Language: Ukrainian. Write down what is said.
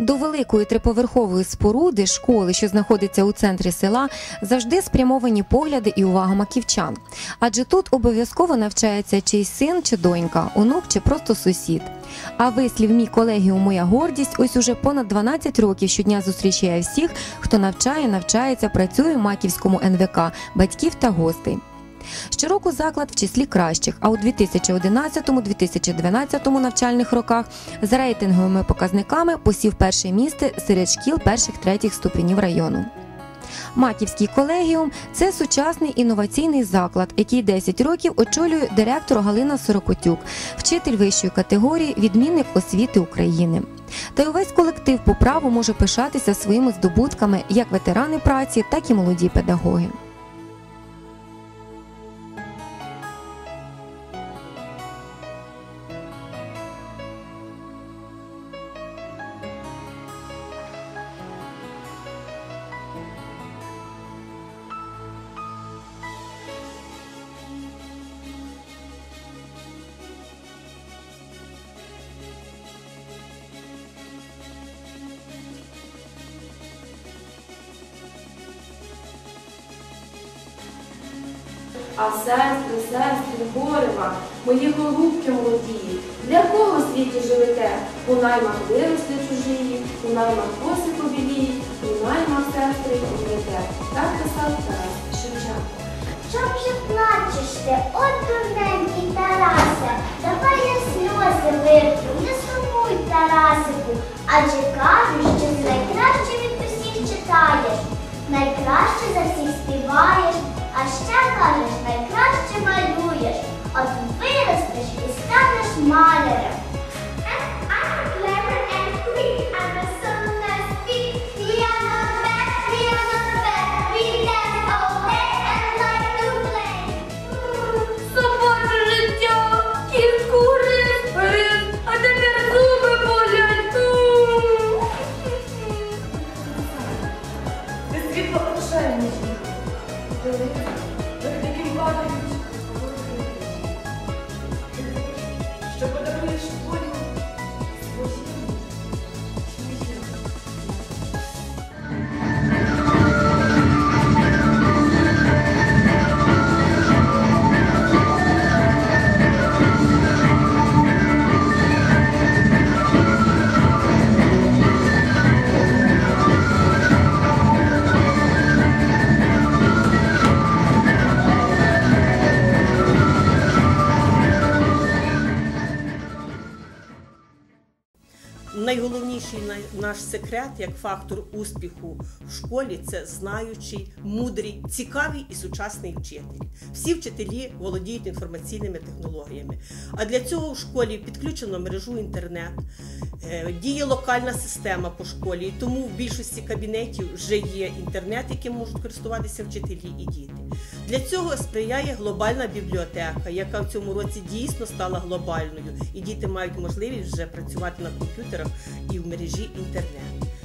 До великої триповерхової споруди школи, що знаходиться у центрі села, завжди спрямовані погляди і увага маківчан. Адже тут обов'язково навчається чийсь син чи донька, онук чи просто сусід. А вислів мій колегіум моя гордість ось уже понад 12 років щодня зустрічає всіх, хто навчає, навчається, працює в Маківському НВК, батьків та гостей. Щороку заклад в числі кращих, а у 2011-2012 навчальних роках за рейтинговими показниками посів перше місце серед шкіл перших третіх ступенів району. Маківський колегіум це сучасний інноваційний заклад, який 10 років очолює директор Галина Сорокотюк, вчитель вищої категорії, відмінник освіти України. Та й увесь колектив по праву може пишатися своїми здобутками як ветерани праці, так і молоді педагоги. А сестри, сестри, горева, мої голубки молодії, для кого в світі живете? У наймах виросли чужії, у наймах коси побіліють, у наймах сестри помрете. Так писав Тарас Шевченко. Чом же плачеш ти, от дурненький Тарасе, давай я сльози витру, не сумуй, Тарасику, адже кажуть, що найкраще від усіх читаєш, найкраще за всіх співаєш, а ще кажеш, найкраще малюєш, Дивись, як Найголовніший наш секрет як фактор успіху в школі це знаючий, мудрий, цікавий і сучасний вчитель. Всі вчителі володіють інформаційними технологіями. А для цього в школі підключено мережу інтернет, е, діє локальна система по школі, і тому в більшості кабінетів вже є інтернет, яким можуть користуватися вчителі і діти. Для цього сприяє глобальна бібліотека, яка в цьому році дійсно стала глобальною, і діти мають можливість вже працювати на комп'ютерах і в мережі інтернет.